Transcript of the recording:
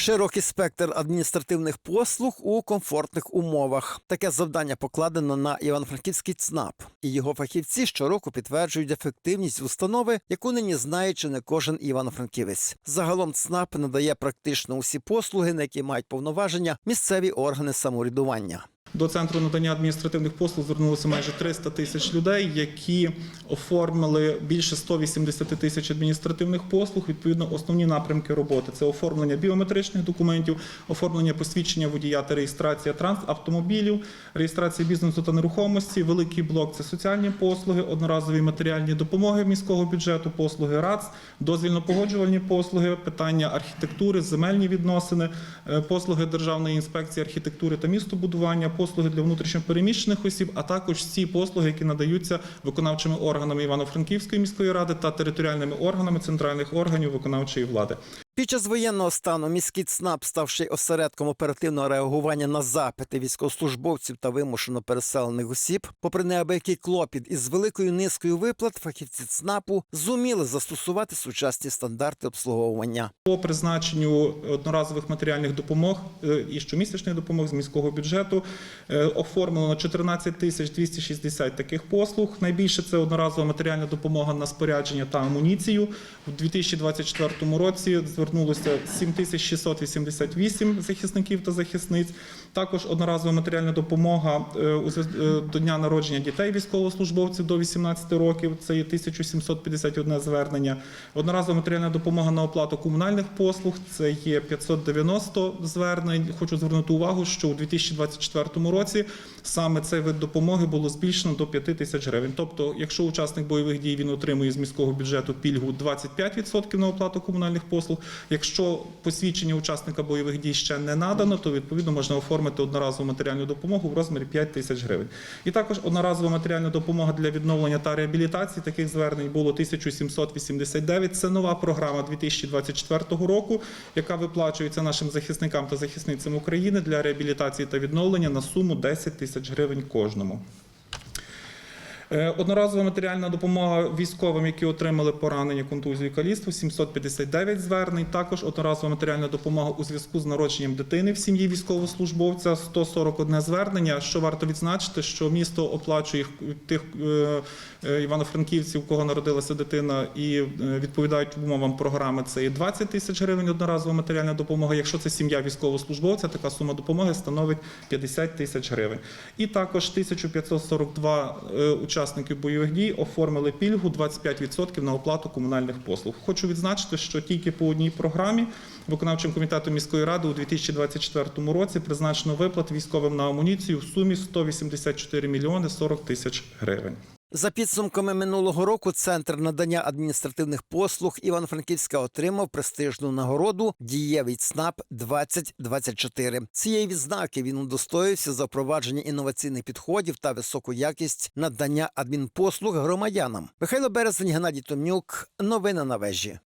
Широкий спектр адміністративних послуг у комфортних умовах. Таке завдання покладено на Івано-Франківський ЦНАП, і його фахівці щороку підтверджують ефективність установи, яку нині знає чи не кожен івано-франківець. Загалом ЦНАП надає практично усі послуги, на які мають повноваження місцеві органи самоврядування. До центру надання адміністративних послуг звернулося майже 300 тисяч людей, які оформили більше 180 тисяч адміністративних послуг. Відповідно, основні напрямки роботи це оформлення біометричних документів, оформлення посвідчення водія та реєстрація транспортів, реєстрація бізнесу та нерухомості. Великий блок це соціальні послуги, одноразові матеріальні допомоги міського бюджету, послуги РАЦ, дозвільно-погоджувальні послуги, питання архітектури, земельні відносини, е, послуги Державної інспекції архітектури та містобудування, послуги для внутрішньопереміщених осіб, а також всі послуги, які надаються виконавчими органами Івано-Франківської міської ради та територіальними органами центральних органів виконавчої влади. Під час воєнного стану міський ЦНАП, ставши осередком оперативного реагування на запити військовослужбовців та вимушено переселених осіб, попри неабиякий клопіт із великою низкою виплат, фахівці ЦНАПу зуміли застосувати сучасні стандарти обслуговування. По призначенню одноразових матеріальних допомог е, і щомісячних допомог з міського бюджету е, оформлено 14 тисяч 260 таких послуг. Найбільше це одноразова матеріальна допомога на спорядження та амуніцію. У 2024 році звернулося 7688 захисників та захисниць. Також одноразова матеріальна допомога е, е, до дня народження дітей військовослужбовців до 18 років. Це є 1751 звернення. Одноразова матеріальна допомога на оплату комунальних послуг. Це є 590 звернень. Хочу звернути увагу, що у 2024 році саме цей вид допомоги було збільшено до 5 тисяч гривень. Тобто, якщо учасник бойових дій він отримує з міського бюджету пільгу 25% на оплату комунальних послуг. Якщо посвідчення учасника бойових дій ще не надано, то відповідно можна оформити одноразову матеріальну допомогу в розмірі 5 тисяч гривень. І також одноразова матеріальна допомога для відновлення та реабілітації таких звернень було 1789. Це нова програма 2024 року, яка виплачується нашим захисникам та захисницям України для реабілітації та відновлення на суму 10 тисяч гривень кожному. Е, Одноразова матеріальна допомога військовим, які отримали поранення, контузію, каліцтво, 759 звернень. Також одноразова матеріальна допомога у зв'язку з народженням дитини в сім'ї військовослужбовця, 141 звернення. Що варто відзначити, що місто оплачує тих е, е, івано-франківців, у кого народилася дитина, і відповідають умовам програми. Це і 20 тисяч гривень одноразова матеріальна допомога. Якщо це сім'я військовослужбовця, така сума допомоги становить 50 тисяч гривень. І також 1542 е, учасників бойових дій оформили пільгу 25% на оплату комунальних послуг. Хочу відзначити, що тільки по одній програмі виконавчим комітетом міської ради у 2024 році призначено виплат військовим на амуніцію в сумі 184 мільйони 40 тисяч гривень. За підсумками минулого року центр надання адміністративних послуг Івано-Франківська отримав престижну нагороду Дієвий ЦНАП 2024 Цієї відзнаки він удостоївся за впровадження інноваційних підходів та високу якість надання адмінпослуг громадянам. Михайло Березень, Геннадій Томнюк. Новини на вежі.